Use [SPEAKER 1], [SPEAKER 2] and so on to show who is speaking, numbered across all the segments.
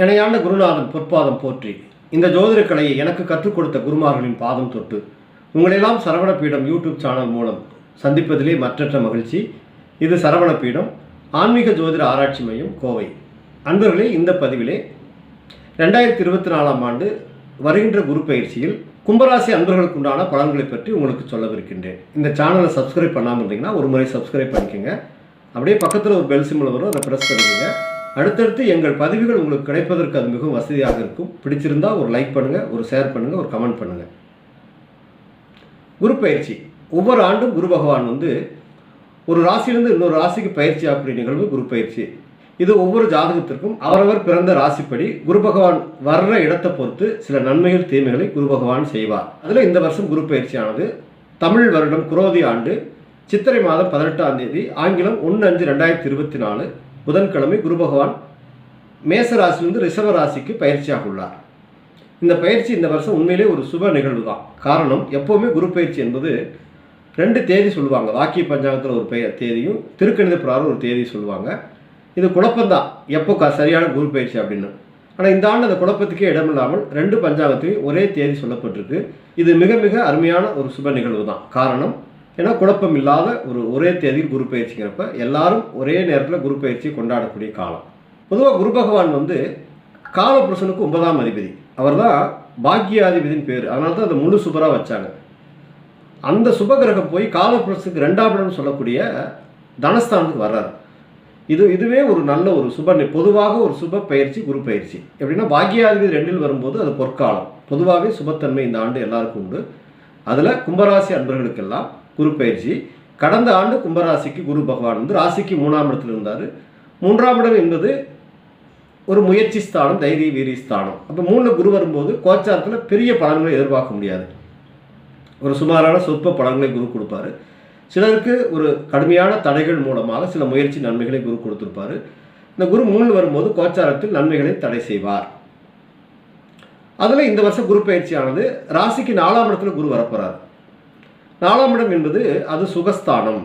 [SPEAKER 1] இணையாண்ட குருநாதன் பொற்பாதம் போற்றி. இந்த ஜோதிட கலையை எனக்கு கற்றுக் கொடுத்த குருமார்களின் பாதம் தொட்டு உங்களெல்லாம் சரவணபீடம் யூடியூப் சேனல் மூலம் சந்திப்பதிலே மற்றற்ற மகிழ்ச்சி. இது சரவணபீடம் ஆன்மீக ஜோதிட ஆராய்ச்சி மையம் கோவை. அன்பர்களே இந்த பதிவிலே ரெண்டாயிரத்தி இருபத்தி நாலாம் ஆண்டு வருகின்ற குரு பயிற்சியில் கும்பராசி அன்பர்களுக்கு உண்டான பலன்களை பற்றி உங்களுக்கு சொல்லவிருக்கின்றேன். இந்த சேனலை சப்ஸ்கிரைப் பண்ணாமல் இருந்தீங்கன்னா ஒரு முறை சப்ஸ்கிரைப் பண்ணிக்கோங்க. அப்படியே பக்கத்தில் ஒரு பெல் சிம்பிள் வரும் அதை ப்ரெஸ் பண்ணிக்கோங்க. அடுத்தடுத்து எங்கள் பதிவுகள் உங்களுக்கு கிடைப்பதற்கு அது மிகவும் வசதியாக இருக்கும். பிடிச்சிருந்தா ஒரு லைக் பண்ணுங்கள் ஒரு ஷேர் பண்ணுங்கள் ஒரு கமெண்ட் பண்ணுங்கள் குரு பயிற்சி. ஒவ்வொரு ஆண்டும் குரு பகவான் வந்து ஒரு ராசியிலிருந்து இன்னொரு ராசிக்கு பயிற்சி ஆகக்கூடிய நிகழ்வு குரு பயிற்சி. இது ஒவ்வொரு ஜாதகத்திற்கும் அவரவர் பிறந்த ராசிப்படி குரு பகவான் வர்ற இடத்தை பொறுத்து சில நன்மைகள் தீமைகளை குரு பகவான் செய்வார். அதில் இந்த வருஷம் குரு பயிற்சியானது தமிழ் வருடம் குரோதி ஆண்டு சித்திரை மாதம் பதினெட்டாம் தேதி ஆங்கிலம் ஒன்று அஞ்சு ரெண்டாயிரத்தி இருபத்தி நாலு புதன்கிழமை குரு பகவான் மேச ராசியிலிருந்து ரிஷப ராசிக்கு பயிற்சியாக உள்ளார். இந்த பயிற்சி இந்த வருஷம் உண்மையிலே ஒரு சுப நிகழ்வு தான் காரணம் எப்போவுமே குரு பயிற்சி என்பது ரெண்டு தேதி சொல்லுவாங்க. வாக்கிய பஞ்சாங்கத்தில் ஒரு பெயர் தேதியும் திருக்கணித பிரகாரம் ஒரு தேதி சொல்லுவாங்க. இது குழப்பம்தான். எப்போ க சரியான குரு பயிற்சி அப்படின்னு. ஆனால் இந்த ஆண்டு அந்த குழப்பத்துக்கே இடமில்லாமல் ரெண்டு பஞ்சாங்கத்திலையும் ஒரே தேதி சொல்லப்பட்டிருக்கு. இது மிக மிக அருமையான ஒரு சுப நிகழ்வு தான் காரணம் ஏன்னா குழப்பம் இல்லாத ஒரு ஒரே தேதியில் குரு பயிற்சிங்கிறப்ப எல்லாரும் ஒரே நேரத்தில் குரு பயிற்சி கொண்டாடக்கூடிய காலம். பொதுவாக குரு பகவான் வந்து காலபுருஷனுக்கு ஒன்பதாம் அதிபதி. அவர் தான் பாக்கியாதிபதினு பேர். அதனால தான் அதை முழு சுபராக வச்சாங்க. அந்த சுபகிரகம் போய் காலபுருஷனுக்கு ரெண்டாம் இடம்னு சொல்லக்கூடிய தனஸ்தானத்துக்கு வர்றாரு. இது இதுவே ஒரு நல்ல ஒரு சுப நி- பொதுவாக ஒரு சுப பயிற்சி குரு பயிற்சி. எப்படின்னா பாக்கியாதிபதி ரெண்டில் வரும்போது அது பொற்காலம். பொதுவாகவே சுபத்தன்மை இந்த ஆண்டு எல்லாருக்கும் உண்டு. அதில் கும்பராசி அன்பர்களுக்கெல்லாம் குரு பயிற்சி கடந்த ஆண்டு கும்பராசிக்கு குரு பகவான் வந்து ராசிக்கு மூணாம் இடத்துல இருந்தார். மூன்றாம் இடம் என்பது ஒரு முயற்சி ஸ்தானம் தைரிய வீரிய ஸ்தானம். அப்போ மூணில் குரு வரும்போது கோச்சாரத்தில் பெரிய பலன்களை எதிர்பார்க்க முடியாது. ஒரு சுமாரான சொற்ப பலன்களை குரு கொடுப்பாரு. சிலருக்கு ஒரு கடுமையான தடைகள் மூலமாக சில முயற்சி நன்மைகளை குரு கொடுத்துருப்பாரு. இந்த குரு மூணில் வரும்போது கோச்சாரத்தில் நன்மைகளை தடை செய்வார். அதில் இந்த வருஷம் குரு பயிற்சியானது ராசிக்கு நாலாம் இடத்துல குரு வரப்போகிறார் நாலாம் இடம் என்பது அது சுகஸ்தானம்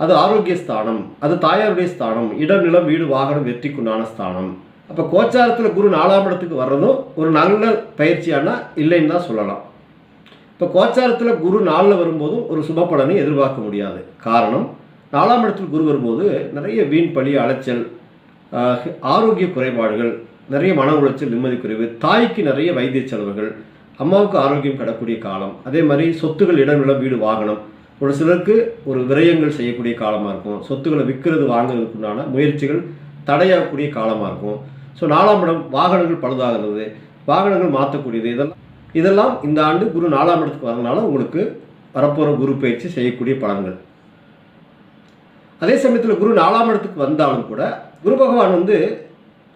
[SPEAKER 1] அது ஆரோக்கிய ஸ்தானம் அது தாயாருடைய ஸ்தானம் இடம் நிலம் வீடு வாகனம் வெற்றிக்குண்டான ஸ்தானம். அப்போ கோச்சாரத்தில் குரு நாலாம் இடத்துக்கு வர்றதும் ஒரு நல்ல பயிற்சியானா இல்லைன்னு தான் சொல்லலாம். இப்போ கோச்சாரத்தில் குரு நாளில் வரும்போதும் ஒரு சுப பலனை எதிர்பார்க்க முடியாது. காரணம் நாலாம் இடத்தில் குரு வரும்போது நிறைய வீண் பழி அலைச்சல் ஆரோக்கிய குறைபாடுகள் நிறைய மன உளைச்சல் நிம்மதி குறைவு தாய்க்கு நிறைய வைத்திய செலவுகள் அம்மாவுக்கு ஆரோக்கியம் கிடக்கூடிய காலம். அதே மாதிரி சொத்துகள் இடம் நிலம் வீடு வாகனம். ஒரு சிலருக்கு ஒரு விரயங்கள் செய்யக்கூடிய காலமாக இருக்கும். சொத்துக்களை விற்கிறது வாங்குறதுக்குண்டான முயற்சிகள் தடையாகக்கூடிய காலமாக இருக்கும். ஸோ நாலாம் இடம் வாகனங்கள் பழுதாகிறது. வாகனங்கள் மாற்றக்கூடியது. இதெல்லாம் இதெல்லாம் இந்த ஆண்டு குரு நாலாம் இடத்துக்கு வரதுனால உங்களுக்கு வரப்போகிற குரு பயிற்சி செய்யக்கூடிய பலன்கள். அதே சமயத்தில் குரு நாலாம் இடத்துக்கு வந்தாலும் கூட குரு பகவான் வந்து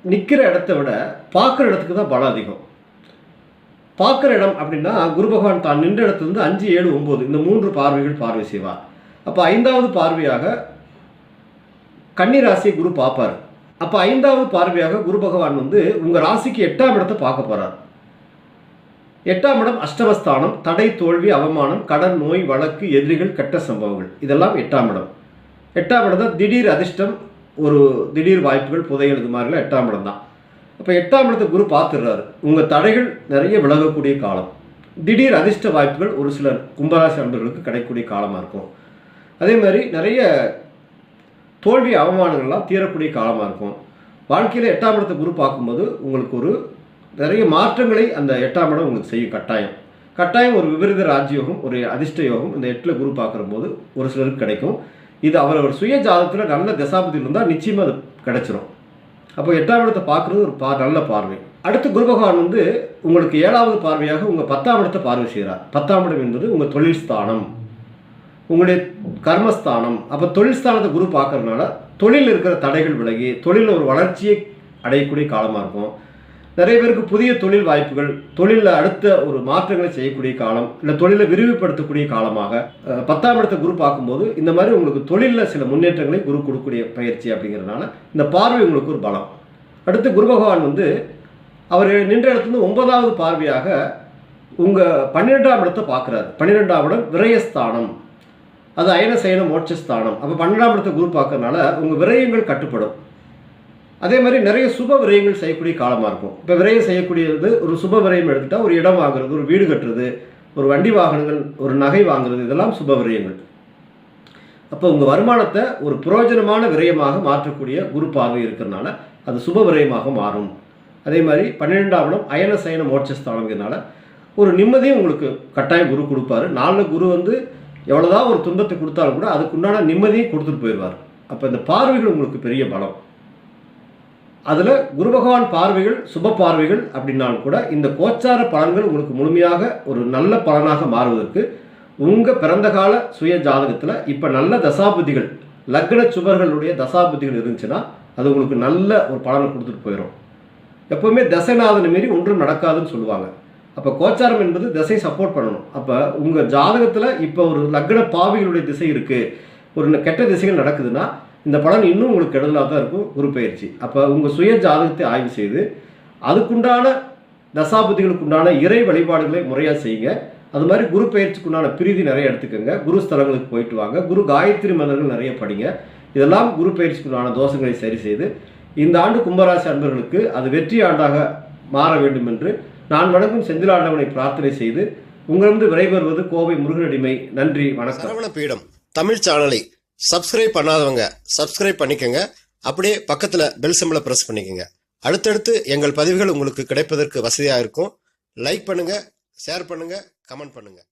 [SPEAKER 1] நிற்கிற இடத்த விட பார்க்குற இடத்துக்கு தான் பலம் அதிகம். பார்க்குற இடம் அப்படின்னா குரு பகவான் தான் நின்ற இடத்துல இருந்து அஞ்சு ஏழு ஒம்பது. இந்த மூன்று பார்வைகள் பார்வை செய்வார் அப்போ ஐந்தாவது பார்வையாக கன்னி ராசியை குரு பார்ப்பார். அப்போ ஐந்தாவது பார்வையாக குரு பகவான் வந்து உங்கள் ராசிக்கு எட்டாம் இடத்தை பார்க்க போகிறார் எட்டாம் இடம் அஷ்டமஸ்தானம் தடை தோல்வி அவமானம் கடன் நோய் வழக்கு எதிரிகள் கெட்ட சம்பவங்கள். இதெல்லாம் எட்டாம் இடம். எட்டாம் இடம் தான் திடீர் அதிர்ஷ்டம் ஒரு திடீர் வாய்ப்புகள் புதையல் இது மாதிரிலாம் எட்டாம் இடம் தான் அப்போ எட்டாம் இடத்தை குரு பார்த்துடுறாரு. உங்கள் தடைகள் நிறைய விலகக்கூடிய காலம். திடீர் அதிர்ஷ்ட வாய்ப்புகள் ஒரு சில கும்பராசி அன்பர்களுக்கு கிடைக்கக்கூடிய காலமாக இருக்கும். அதே மாதிரி நிறைய தோல்வி அவமானங்கள்லாம் தீரக்கூடிய காலமாக இருக்கும். வாழ்க்கையில் எட்டாம் இடத்தை குரு பார்க்கும்போது உங்களுக்கு ஒரு நிறைய மாற்றங்களை அந்த எட்டாம் இடம் உங்களுக்கு செய்யும் கட்டாயம். கட்டாயம் ஒரு விபரீத ராஜ்யோகம் ஒரு அதிர்ஷ்ட யோகம் இந்த எட்டில் குரு பார்க்குற போது ஒரு சிலருக்கு கிடைக்கும். இது அவரவர் சுய ஜாதத்தில் நல்ல தசாபதி இருந்தால் நிச்சயமாக அது கிடைச்சிரும். அப்போ எட்டாம் இடத்தை பார்க்குறது ஒரு பா நல்ல பார்வை. அடுத்து குரு பகவான் வந்து உங்களுக்கு ஏழாவது பார்வையாக உங்கள் பத்தாம் இடத்தை பார்வை செய்கிறார். பத்தாம் இடம் என்பது உங்கள் தொழில் ஸ்தானம். உங்களுடைய கர்மஸ்தானம். அப்போ தொழில் ஸ்தானத்தை குரு பார்க்கறதுனால தொழில் இருக்கிற தடைகள் விலகி தொழிலில் ஒரு வளர்ச்சியை அடையக்கூடிய காலமாக இருக்கும். நிறைய பேருக்கு புதிய தொழில் வாய்ப்புகள் தொழிலில் அடுத்த ஒரு மாற்றங்களை செய்யக்கூடிய காலம் இல்லை தொழிலை விரிவுபடுத்தக்கூடிய காலமாக பத்தாம் இடத்தை குரு பார்க்கும்போது இந்த மாதிரி உங்களுக்கு தொழிலில் சில முன்னேற்றங்களை குரு கொடுக்கக்கூடிய பயிற்சி அப்படிங்கிறதுனால இந்த பார்வை உங்களுக்கு ஒரு பலம். அடுத்து குரு பகவான் வந்து அவர் நின்ற இடத்துலேருந்து ஒன்பதாவது பார்வையாக உங்கள் பன்னிரெண்டாம் இடத்தை பார்க்குறாரு. பன்னிரெண்டாம் இடம் விரயஸ்தானம். அது அயன சயன மோட்சஸ்தானம். அப்போ பன்னெண்டாம் இடத்தை குரு பார்க்கறதுனால உங்கள் விரயங்கள் கட்டுப்படும். அதே மாதிரி நிறைய சுப விரயங்கள் செய்யக்கூடிய காலமாக இருக்கும். இப்போ விரயம் செய்யக்கூடியது ஒரு சுப விரயம் எடுத்துட்டா ஒரு இடம் வாங்குறது ஒரு வீடு கட்டுறது ஒரு வண்டி வாகனங்கள் ஒரு நகை வாங்குறது இதெல்லாம் சுப விரயங்கள். அப்போ உங்கள் வருமானத்தை ஒரு புரோஜனமான விரயமாக மாற்றக்கூடிய குரு பார்வை இருக்கிறனால அது சுப விரயமாக மாறும். அதே மாதிரி பன்னிரெண்டாம் இடம் அயன சயன மோட்சஸ்தானங்கிறதுனால ஒரு நிம்மதியும் உங்களுக்கு கட்டாயம் குரு கொடுப்பாரு. நாளில் குரு வந்து எவ்வளோதான் ஒரு துன்பத்தை கொடுத்தாலும் கூட அதுக்குண்டான நிம்மதியும் கொடுத்துட்டு போயிடுவார். அப்போ இந்த பார்வைகள் உங்களுக்கு பெரிய பலம். அதில் குரு பகவான் பார்வைகள் சுப பார்வைகள் அப்படின்னாலும் கூட இந்த கோச்சார பலன்கள் உங்களுக்கு முழுமையாக ஒரு நல்ல பலனாக மாறுவதற்கு உங்கள் பிறந்த கால சுய ஜாதகத்தில் இப்போ நல்ல தசாபுதிகள் லக்ன சுபர்களுடைய தசாபுதிகள் இருந்துச்சுன்னா அது உங்களுக்கு நல்ல ஒரு பலனை கொடுத்துட்டு போயிடும் எப்போவுமே தசைநாதனை மாரி ஒன்றும் நடக்காதுன்னு சொல்லுவாங்க. அப்போ கோச்சாரம் என்பது திசை சப்போர்ட் பண்ணணும். அப்போ உங்கள் ஜாதகத்தில் இப்போ ஒரு லக்ன பாவிகளுடைய திசை இருக்குது ஒரு கெட்ட திசைகள் நடக்குதுன்னா இந்த பலன் இன்னும் உங்களுக்கு கெடுதலாக தான் இருக்கும் குரு பயிற்சி அப்போ உங்கள் சுய ஜாதகத்தை ஆய்வு செய்து அதுக்குண்டான தசாபதிகளுக்கு உண்டான இறை வழிபாடுகளை முறையாக செய்யுங்க. அது மாதிரி குரு பயிற்சிக்கு உண்டான பிரீதி நிறைய எடுத்துக்கோங்க. குரு ஸ்தலங்களுக்கு போயிட்டு வாங்க. குரு காயத்ரி மன்னர்கள் நிறைய படிங்க. இதெல்லாம் குரு பயிற்சிக்கு உண்டான தோஷங்களை சரி செய்து இந்த ஆண்டு கும்பராசி அன்பர்களுக்கு அது வெற்றி ஆண்டாக மாற வேண்டும் என்று நான் வணங்கும் செந்திலாண்டவனை பிரார்த்தனை செய்து உங்களிருந்து விரைபெறுவது கோவை முருகனடிமை. நன்றி வணக்கம்.
[SPEAKER 2] பீடம் தமிழ் சேனலை சப்ஸ்கிரைப் பண்ணாதவங்க சப்ஸ்கிரைப் பண்ணிக்கங்க. அப்படியே பக்கத்தில் பெல் சிம்பலை ப்ரெஸ் பண்ணிக்கோங்க. அடுத்தடுத்து எங்கள் பதிவுகள் உங்களுக்கு கிடைப்பதற்கு வசதியாக இருக்கும். லைக் பண்ணுங்கள் ஷேர் பண்ணுங்கள் கமெண்ட் பண்ணுங்கள்